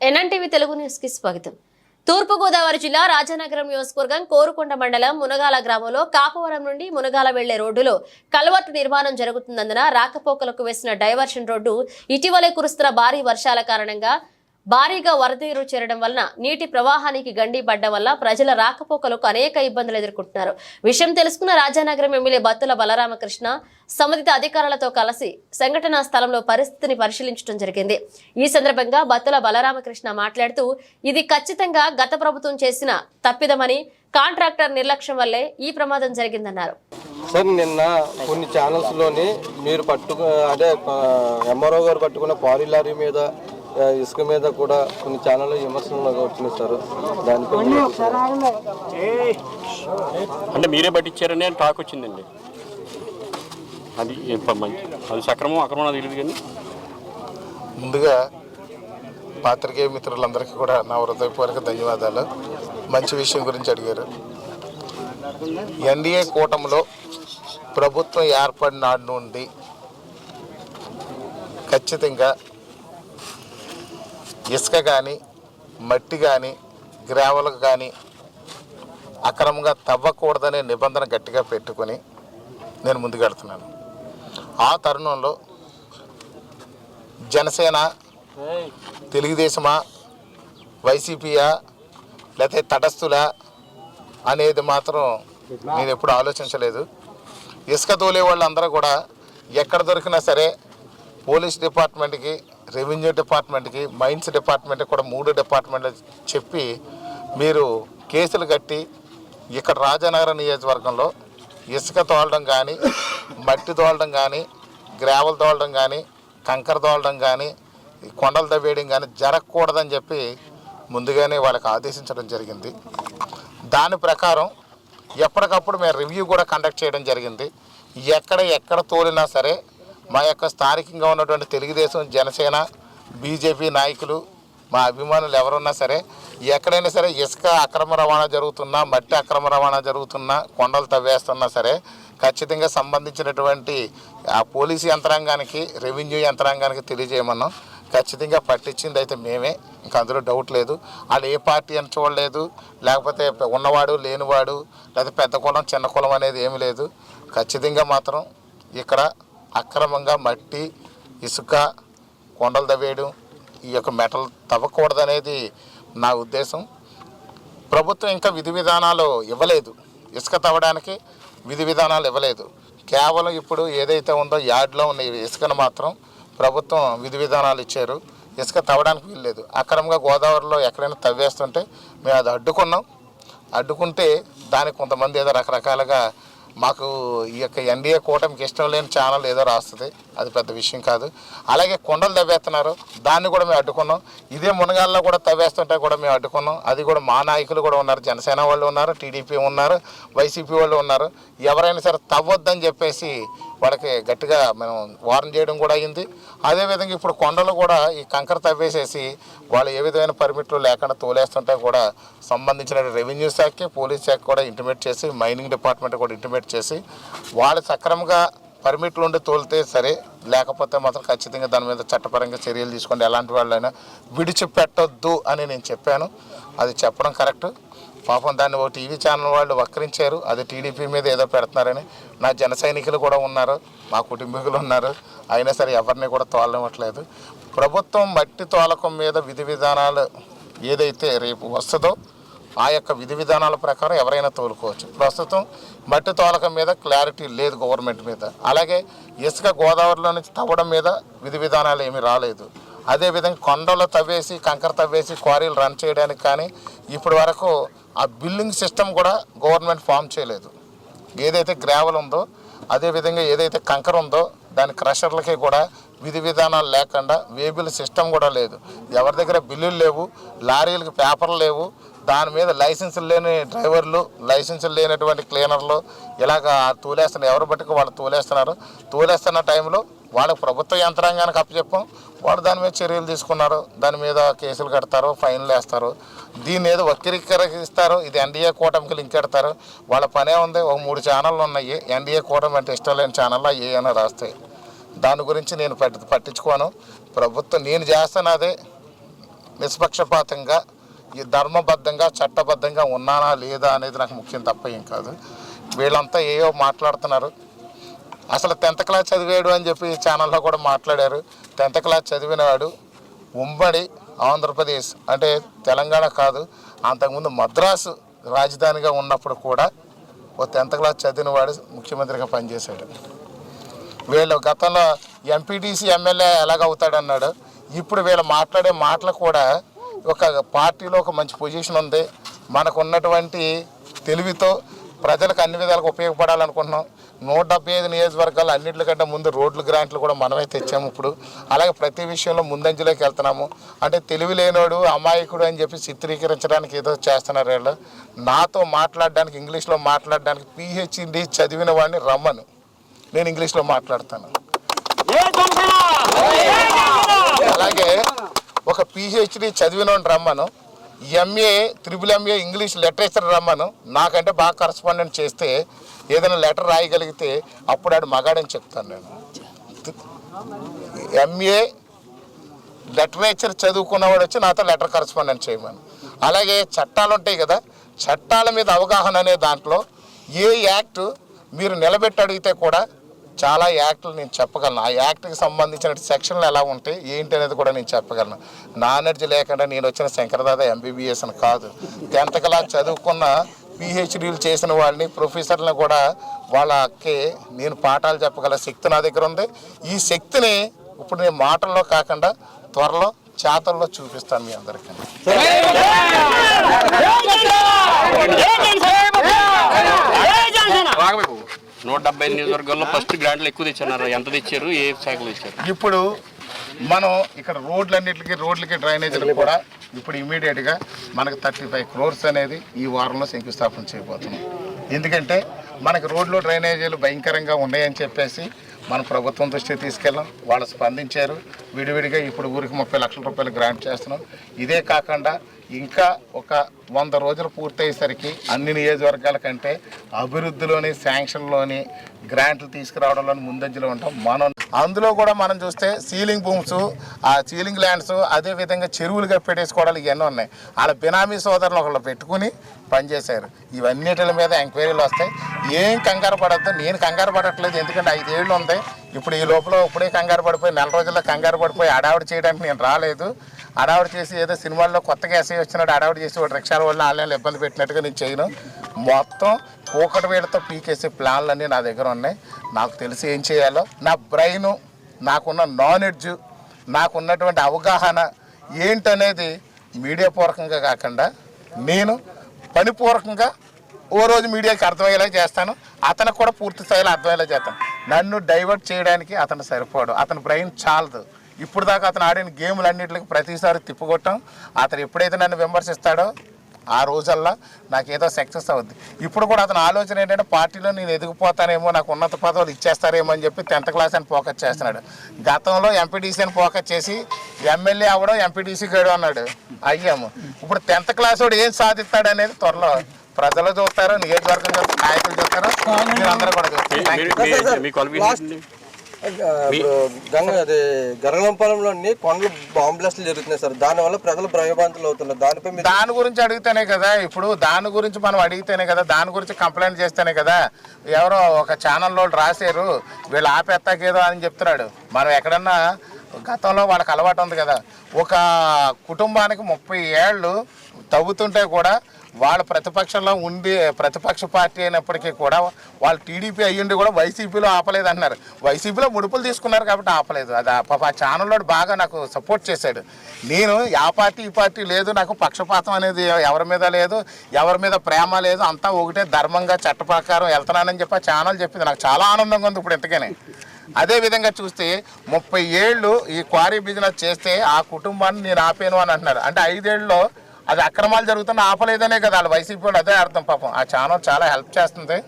NNTV Telugu న్యూస్కి స్వాగతం. తూర్పుగోదావరి జిల్లా రాజానగరం నియోజకవర్గం కోరుకొండ మండలం మునగాల గ్రామంలో కాపవరం నుండి మునగాల వెళ్ళే రోడ్డులో కల్వర్టు నిర్మాణం జరుగుతున్నందున రాకపోకలకు వేసిన డైవర్షన్ రోడ్డు ఇటీవలే కురుస్తున్న భారీ వర్షాల కారణంగా భారీగా వరద నీరు చేరడం వలన నీటి ప్రవాహానికి గండి పడ్డం వల్ల ప్రజల రాకపోకలకు అనేక ఇబ్బందులు ఎదుర్కొంటున్నారు. విషయం తెలుసుకున్న రాజానగరం ఎమ్మెల్యే బత్తుల బలరామకృష్ణ సంబంధిత అధికారులతో కలిసి సంఘటనా స్థలంలో పరిస్థితిని పరిశీలించడం జరిగింది. ఈ సందర్భంగా బత్తుల బలరామకృష్ణ మాట్లాడుతూ ఇది ఖచ్చితంగా గత ప్రభుత్వం చేసిన తప్పిదమని కాంట్రాక్టర్ నిర్లక్ష్యం వల్లే ఈ ప్రమాదం జరిగిందన్నారు. సార్ నిన్న కొన్ని ఛానల్స్లోని మీరు పట్టుకు అదే ఎంఆర్ఓ గారు పట్టుకున్న పారీ లారీ మీద ఇసుక మీద కూడా కొన్ని ఛానళ్ళు విమర్శలు వచ్చినాయి సార్. దానిపై అంటే మీరే పట్టించారని అని టాక్ వచ్చిందండి. అది మంచి అది సక్రమం అక్రమం తెలియదు కానీ. ముందుగా పాత్రికేయ మిత్రులందరికీ కూడా నా హృదయపూర్వక ధన్యవాదాలు. మంచి విషయం గురించి అడిగారు. ఎన్డీఏ కూటమిలో ప్రభుత్వం ఏర్పడిన నాటి నుండి ఖచ్చితంగా ఇసుక కానీ మట్టి కానీ గ్రావెలకు కానీ అక్రమంగా తవ్వకూడదనే నిబంధన గట్టిగా పెట్టుకొని నేను ముందుకెడుతున్నాను ఆ తరుణంలో జనసేన తెలుగుదేశమా వైసీపీయా లేకపోతే తటస్థులా అనేది మాత్రం నేను ఎప్పుడు ఆలోచించలేదు. ఇసుక తోలే వాళ్ళందరూ కూడా ఎక్కడ దొరికినా సరే పోలీస్ డిపార్ట్మెంట్కి రెవెన్యూ డిపార్ట్మెంట్కి మైన్స్ డిపార్ట్మెంట్కి కూడా మూడు డిపార్ట్మెంట్లు చెప్పి మీరు కేసులు కట్టి ఇక్కడ రాజానగరం నియోజకవర్గంలో ఇసుక తోలడం కానీ మట్టి తోలడం కానీ గ్రావెల్ తోలడం కానీ కంకర తోలడం కానీ కొండలు తవ్వేయడం కానీ జరగకూడదని చెప్పి ముందుగానే వాళ్ళకి ఆదేశించడం జరిగింది. దాని ప్రకారం ఎప్పటికప్పుడు మేము రివ్యూ కూడా కండక్ట్ చేయడం జరిగింది. ఎక్కడ ఎక్కడ తోలినా సరే మా యొక్క స్థానికంగా ఉన్నటువంటి తెలుగుదేశం జనసేన బీజేపీ నాయకులు మా అభిమానులు ఎవరున్నా సరే ఎక్కడైనా సరే ఇసుక అక్రమ రవాణా జరుగుతున్నా మట్టి అక్రమ రవాణా జరుగుతున్నా కొండలు తవ్వేస్తున్నా సరే ఖచ్చితంగా సంబంధించినటువంటి ఆ పోలీసు యంత్రాంగానికి రెవెన్యూ యంత్రాంగానికి తెలియజేయమన్నాం. ఖచ్చితంగా పట్టించింది అయితే మేమే. ఇంకా అందులో డౌట్ లేదు. వాళ్ళు ఏ పార్టీ అని చూడలేదు. లేకపోతే ఉన్నవాడు లేనివాడు లేకపోతే పెద్ద కులం చిన్న కులం అనేది ఏమీ లేదు. ఖచ్చితంగా మాత్రం ఇక్కడ అక్రమంగా మట్టి ఇసుక కొండలు తవ్వేయడం ఈ యొక్క మెటల్ తవ్వకూడదనేది నా ఉద్దేశం. ప్రభుత్వం ఇంకా విధి విధానాలు ఇవ్వలేదు. ఇసుక తవ్వడానికి విధి విధానాలు ఇవ్వలేదు. కేవలం ఇప్పుడు ఏదైతే ఉందో యార్డ్లో ఉన్న ఇసుకను మాత్రం ప్రభుత్వం విధి విధానాలు ఇచ్చారు. ఇసుక తవ్వడానికి వీల్లేదు. అక్రమంగా గోదావరిలో ఎక్కడైనా తవ్వేస్తుంటే మేము అది అడ్డుకున్నాం. అడ్డుకుంటే దానికి కొంతమంది ఏదో రకరకాలుగా మాకు ఈ యొక్క ఎన్డీఏ కూటమికి ఇష్టం లేని ఛానల్ ఏదో రాస్తుంది. అది పెద్ద విషయం కాదు. అలాగే కొండలు తవ్వేస్తున్నారు. దాన్ని కూడా మేము అడ్డుకున్నాం. ఇదే మునగాల్లో కూడా తవ్వేస్తుంటే కూడా మేము అడ్డుకున్నాం. అది కూడా మా నాయకులు కూడా ఉన్నారు. జనసేన వాళ్ళు ఉన్నారు టీడీపీ ఉన్నారు వైసీపీ వాళ్ళు ఉన్నారు. ఎవరైనా సరే తవ్వొద్దని చెప్పేసి వాళ్ళకి గట్టిగా మనం వార్న్ చేయడం కూడా అయింది అదేవిధంగా ఇప్పుడు కొండలు కూడా ఈ కంకర తవ్వేసేసి వాళ్ళు ఏ విధమైన పర్మిట్లు లేకుండా తోలేస్తుంటే కూడా సంబంధించిన రెవెన్యూ శాఖకి పోలీస్ శాఖ కూడా ఇంటిమేట్ చేసి మైనింగ్ డిపార్ట్మెంట్ కూడా ఇంటిమేట్ చేసి వాళ్ళు సక్రమంగా పర్మిట్లు ఉండి తోలితే సరే లేకపోతే మాత్రం ఖచ్చితంగా దాని మీద చట్టపరంగా చర్యలు తీసుకోండి. ఎలాంటి వాళ్ళైనా విడిచిపెట్టొద్దు అని నేను చెప్పాను. అది చెప్పడం కరెక్ట్. పాపం దాన్ని ఓ టీవీ ఛానల్ వాళ్ళు వక్రించారు. అది టీడీపీ మీద ఏదో పెడుతున్నారని. నా జన సైనికులు కూడా ఉన్నారు. మా కుటుంబీకులు ఉన్నారు. అయినా సరే ఎవరిని కూడా తోలనివ్వట్లేదు. ప్రభుత్వం మట్టి తోలకం మీద విధి విధానాలు ఏదైతే రేపు వస్తుందో ఆ యొక్క విధి విధానాల ప్రకారం ఎవరైనా తోలుకోవచ్చు. ప్రస్తుతం మట్టి తోలకం మీద క్లారిటీ లేదు గవర్నమెంట్ మీద. అలాగే ఇసుక గోదావరిలో నుంచి తవ్వడం మీద విధి విధానాలు ఏమీ రాలేదు. అదేవిధంగా కొండలు తవ్వేసి కంకర తవ్వేసి క్వారీలు రన్ చేయడానికి కానీ ఇప్పటి వరకు ఆ బిల్లింగ్ సిస్టమ్ కూడా గవర్నమెంట్ ఫామ్ చేయలేదు. ఏదైతే గ్రావెల్ ఉందో అదేవిధంగా ఏదైతే కంకర ఉందో దాని క్రషర్లకి కూడా విధి విధానాలు లేకుండా వేబిల్ సిస్టమ్ కూడా లేదు. ఎవరి దగ్గర బిల్లులు లేవు లారీలకు పేపర్లు లేవు దాని మీద లైసెన్సులు లేని డ్రైవర్లు లైసెన్సులు లేనటువంటి క్లీనర్లు ఇలాగ తూలేస్తున్నారు ఎవరు బట్టి వాళ్ళు తూలేస్తున్నారు. తూలేస్తున్న టైంలో వాళ్ళకి ప్రభుత్వ యంత్రాంగానికి అప్పచెప్పం. వాళ్ళు దాని మీద చర్యలు తీసుకున్నారు. దాని మీద కేసులు కడతారు ఫైన్లు వేస్తారు. దీన్ని ఏదో వక్రీకరిస్తారు ఇది ఎన్డీఏ కూటమికి లింక్ పెడతారు. వాళ్ళ పనే ఉంది ఒక మూడు ఛానళ్ళు ఉన్నాయి. ఎన్డీఏ కూటమి అంటే ఇష్టం లేని ఛానల్లో ఏ అని రాస్తాయి. దాని గురించి నేను పట్టి పట్టించుకోను. ప్రభుత్వం నేను చేస్తాను నిష్పక్షపాతంగా ఈ ధర్మబద్ధంగా చట్టబద్ధంగా ఉన్నానా లేదా అనేది నాకు ముఖ్యం తప్ప ఏం కాదు. వీళ్ళంతా ఏవో మాట్లాడుతున్నారు. అసలు టెన్త్ క్లాస్ చదివాడు అని చెప్పి ఛానల్లో కూడా మాట్లాడారు. టెన్త్ క్లాస్ చదివినవాడు ఉమ్మడి ఆంధ్రప్రదేశ్ అంటే తెలంగాణ కాదు అంతకుముందు మద్రాసు రాజధానిగా ఉన్నప్పుడు కూడా ఓ టెన్త్ క్లాస్ చదివినవాడు ముఖ్యమంత్రిగా పనిచేశాడు. వీళ్ళు గతంలో ఎంపీటీసీ ఎమ్మెల్యే ఎలాగవుతాడన్నాడు ఇప్పుడు వీళ్ళు మాట్లాడే మాటలు కూడా ఒక పార్టీలో ఒక మంచి పొజిషన్ ఉంది. మనకు ఉన్నటువంటి తెలివితో ప్రజలకు అన్ని విధాలుగా ఉపయోగపడాలనుకుంటున్నాం. నూట డెబ్బై ఐదు నియోజకవర్గాలు అన్నింటికంటే ముందు రోడ్లు గ్రాంట్లు కూడా మనమే తెచ్చాము ఇప్పుడు. అలాగే ప్రతి విషయంలో ముందంజలోకి వెళ్తున్నాము. అంటే తెలివి లేనోడు అమాయకుడు అని చెప్పి చిత్రీకరించడానికి ఏదో చేస్తున్నారు వీళ్ళు. నాతో మాట్లాడడానికి ఇంగ్లీష్లో మాట్లాడడానికి పిహెచ్డి చదివిన వాడిని రమ్మను. నేను ఇంగ్లీష్లో మాట్లాడతాను. అలాగే ఒక పిహెచ్డి చదివిన వాడిని రమ్మను. MA triple MA English literature రమ్మను. నాకంటే బాగా కరస్పాండెంట్ చేస్తే ఏదైనా లెటర్ రాయగలిగితే అప్పుడు ఆడు మగాడని చెప్తాను నేను. ఎంఏ లిటరేచర్ చదువుకున్నవాడు వచ్చి నాతో లెటర్ కరస్పాండెంట్ చేయమని. అలాగే చట్టాలు ఉంటాయి కదా చట్టాల మీద అవగాహన అనే దాంట్లో ఏ యాక్ట్ మీరు నిలబెట్టి అడిగితే కూడా చాలా యాక్ట్లు నేను చెప్పగలను. ఆ యాక్ట్కి సంబంధించిన సెక్షన్లు ఎలా ఉంటాయి ఏంటి అనేది కూడా నేను చెప్పగలను. నాలెడ్జ్ లేకుండా నేను వచ్చిన శంకరదాద ఎంబీబీఎస్ అని కాదు. టెన్త్ క్లాస్ చదువుకున్న పిహెచ్డీలు చేసిన వాళ్ళని ప్రొఫెసర్లను కూడా వాళ్ళకి నేను పాఠాలు చెప్పగల శక్తి నా దగ్గర ఉంది. ఈ శక్తిని ఇప్పుడు నేను మాటల్లో కాకుండా త్వరలో చేతల్లో చూపిస్తాను మీ అందరికీ. నూట డెబ్బై నియోజకవర్గాల్లో ఫస్ట్ గ్రాంట్లు ఎక్కువ తెచ్చారు ఎంత తెచ్చారు? ఏ శాఖలు తెచ్చారు ఇప్పుడు మనం ఇక్కడ రోడ్లన్నిటికీ రోడ్లకి డ్రైనేజీలకు కూడా ఇప్పుడు ఇమీడియట్గా మనకు థర్టీ ఫైవ్ క్రోర్స్ అనేది ఈ వారంలో శంకుస్థాపన చేయబోతున్నాం. ఎందుకంటే మనకు రోడ్లు డ్రైనేజీలు భయంకరంగా ఉన్నాయని చెప్పేసి మన ప్రభుత్వం దృష్టికి తీసుకెళ్ళాం. వాళ్ళు స్పందించారు. విడివిడిగా ఇప్పుడు ఊరికి ముప్పై లక్షల రూపాయలు గ్రాంట్ చేస్తున్నాం. ఇదే కాకుండా ఇంకా ఒక వంద రోజులు పూర్తయ్యేసరికి అన్ని నియోజకవర్గాల కంటే అభివృద్ధిలోని శాంక్షన్లోని గ్రాంట్లు తీసుకురావడంలోని ముందంజలో ఉంటాం. మనం అందులో కూడా మనం చూస్తే సీలింగ్ భూమ్స్ ఆ సీలింగ్ ల్యాండ్స్ అదేవిధంగా చెరువులుగా పెట్టేసుకోవడాలు ఇవన్నీ ఉన్నాయి. వాళ్ళ బినామీ సోదరులు ఒకళ్ళు పెట్టుకుని పనిచేశారు. ఇవన్నిటి మీద ఎంక్వైరీలు వస్తాయి. ఏం కంగారు పడద్దు. నేను కంగారు పడట్లేదు. ఎందుకంటే ఐదేళ్ళు ఉంది. ఇప్పుడు ఈ లోపల ఇప్పుడే కంగారు పడిపోయి నెల రోజుల్లో కంగారు పడిపోయి అడావిడి చేయడానికి నేను రాలేదు. అడావిడి చేసి ఏదో సినిమాల్లో కొత్తగా ఎస్ఐ వచ్చినాడు అడావిడి చేసి వాడు రిక్షాల వల్ల ఆన్లైన్లో ఇబ్బంది పెట్టినట్టుగా నేను చేయను. మొత్తం కూకటి వేళతో పీకేసే ప్లాన్లు అన్నీ నా దగ్గర ఉన్నాయి. నాకు తెలిసి ఏం చేయాలో నా బ్రెయిన్ నాకున్న నాలెడ్జ్ నాకున్నటువంటి అవగాహన ఏంటనేది మీడియా పూర్వకంగా కాకుండా నేను పనిపూర్వకంగా ఓ రోజు మీడియాకి అర్థమయ్యేలా చేస్తాను. అతనికి కూడా పూర్తి స్థాయిలో అర్థమయ్యేలా చేస్తాను. నన్ను డైవర్ట్ చేయడానికి అతను సరిపోడు. అతని బ్రెయిన్ చాలదు. ఇప్పుడు దాకా అతను ఆడిన గేమ్లు అన్నింటికి ప్రతిసారి తిప్పుకొట్టాం. అతను ఎప్పుడైతే నన్ను విమర్శిస్తాడో ఆ రోజల్లా నాకు ఏదో సక్సెస్ అవుద్ది. ఇప్పుడు కూడా అతని ఆలోచన ఏంటంటే పార్టీలో నేను ఎదిగిపోతానేమో నాకు ఉన్నత పదవులు ఇచ్చేస్తారేమో అని చెప్పి టెన్త్ క్లాస్ అని ఫోకస్ చేస్తున్నాడు. గతంలో ఎంపీటీసీ అని ఫోకస్ చేసి ఎమ్మెల్యే అవ్వడం ఎంపీటీసీ గడు అన్నాడు. అయ్యాము. ఇప్పుడు టెన్త్ క్లాస్ వాడు ఏం సాధిస్తాడు అనేది త్వరలో ప్రజలు చూస్తారు నియోజకవర్గం చూస్తారు నాయకులు చూస్తారు మీరు అందరూ కూడా చూస్తారు. గంగ అది కొండలు బాంబ్ బ్లాస్ట్లు జరుగుతున్నాయి సార్. దానివల్ల ప్రజలు భయభ్రాంతులు అవుతున్నారు. దానిపై దాని గురించి అడిగితేనే కదా ఇప్పుడు దాని గురించి మనం అడిగితేనే కదా దాని గురించి కంప్లైంట్ చేస్తేనే కదా ఎవరో ఒక ఛానల్లో రాశారు వీళ్ళు ఆపేస్తాకేదో అని చెప్తున్నాడు. మనం ఎక్కడన్నా గతంలో వాళ్ళకి అలవాటు ఉంది కదా ఒక కుటుంబానికి ముప్పై ఏళ్ళు తవ్వుతుంటే కూడా వాళ్ళ ప్రతిపక్షంలో ఉండి ప్రతిపక్ష పార్టీ అయినప్పటికీ కూడా వాళ్ళు టీడీపీ అయ్యుండి కూడా వైసీపీలో ఆపలేదు అంటున్నారు వైసీపీలో ముడుపులు తీసుకున్నారు కాబట్టి ఆపలేదు. అది ఆ ఛానల్లో బాగా నాకు సపోర్ట్ చేశాడు. నేను ఆ పార్టీ ఈ పార్టీ లేదు నాకు పక్షపాతం అనేది ఎవరి మీద లేదు ఎవరి మీద ప్రేమ లేదు అంతా ఒకటే ధర్మంగా చట్ట ప్రకారం వెళ్తున్నానని చెప్పి ఆ ఛానల్ చెప్పింది. నాకు చాలా ఆనందంగా ఉంది ఇప్పుడు ఇంతకనే. అదే విధంగా చూస్తే ముప్పై ఏళ్ళు ఈ క్వారీ బిజినెస్ చేస్తే ఆ కుటుంబాన్ని నేను ఆపాను అని అంటున్నారు. అంటే ఐదేళ్ళలో అది అక్రమాలు జరుగుతున్న ఆపలేదనే కదా వాళ్ళ వైసీపీ వాళ్ళు అదే అర్థం పాపం. ఆ ఛానల్ చాలా హెల్ప్ చేస్తుంది.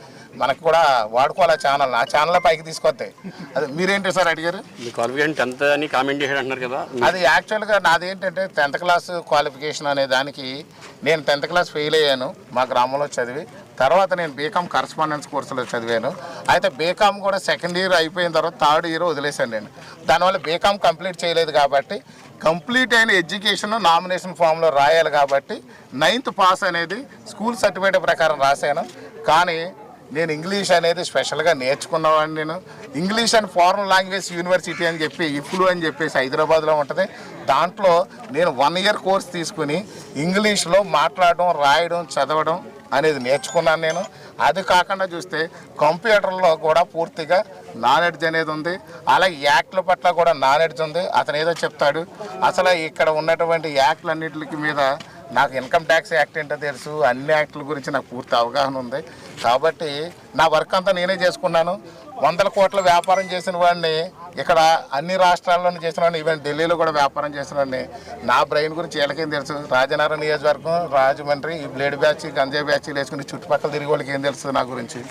మనకు కూడా వాడుకోవాలి ఆ ఛానల్. ఆ ఛానల్ పైకి తీసుకొస్తాయి అది మీరేంటి సార్ అడిగారు? మీ క్వాలిఫికేషన్ టెన్త్ అని కామెంట్ చేశాడు అంటున్నారు కదా అది యాక్చువల్గా నాది ఏంటంటే టెన్త్ క్లాస్ క్వాలిఫికేషన్ అనే దానికి నేను టెన్త్ క్లాస్ ఫెయిల్ అయ్యాను మా గ్రామంలో చదివి. తర్వాత నేను బీకామ్ కరస్పాండెన్స్ కోర్సులో చదివాను. అయితే బీకామ్ కూడా సెకండ్ ఇయర్ అయిపోయిన తర్వాత థర్డ్ ఇయర్ వదిలేశాను నేను. దానివల్ల బీకామ్ కంప్లీట్ చేయలేదు కాబట్టి కంప్లీట్ అయిన ఎడ్యుకేషన్ నామినేషన్ ఫామ్లో రాయాలి కాబట్టి నైన్త్ పాస్ అనేది స్కూల్ సర్టిఫికేట్ ప్రకారం రాశాను. కానీ నేను ఇంగ్లీష్ అనేది స్పెషల్గా నేర్చుకున్నవాడిని నేను. English and foreign language university అని చెప్పి ఇఫ్లు అని చెప్పేసి హైదరాబాద్లో ఉంటుంది. దాంట్లో నేను వన్ ఇయర్ కోర్స్ తీసుకుని ఇంగ్లీష్లో మాట్లాడడం రాయడం చదవడం అనేది నేర్చుకున్నాను నేను. అది కాకుండా చూస్తే కంప్యూటర్లో కూడా పూర్తిగా నాలెడ్జ్ అనేది ఉంది. అలాగే యాక్ట్ల పట్ల కూడా నాలెడ్జ్ ఉంది. అతను ఏదో చెప్తాడు. అసలు ఇక్కడ ఉన్నటువంటి యాక్ట్లన్నింటికి మీద నాకు ఇన్కమ్ ట్యాక్స్ యాక్ట్ ఏంటో తెలుసు అన్ని యాక్ట్ల గురించి నాకు పూర్తి అవగాహన ఉంది. కాబట్టి నా వర్క్ అంతా నేనే చేసుకున్నాను. వందల కోట్ల వ్యాపారం చేసిన వాడిని ఇక్కడ అన్ని రాష్ట్రాల్లోనూ చేసిన వాడిని ఈవెన్ ఢిల్లీలో కూడా వ్యాపారం చేసిన వాడిని నా బ్రెయిన్ గురించి వీళ్ళకేం తెలుసు? రాజనగరం నియోజకవర్గం రాజమండ్రి ఈ బ్లేడ్ బ్యాచ్ గంజాయి బ్యాచ్ వేసుకుని చుట్టుపక్కల తిరిగి వాళ్ళకి ఏం తెలుస్తుంది నా గురించి?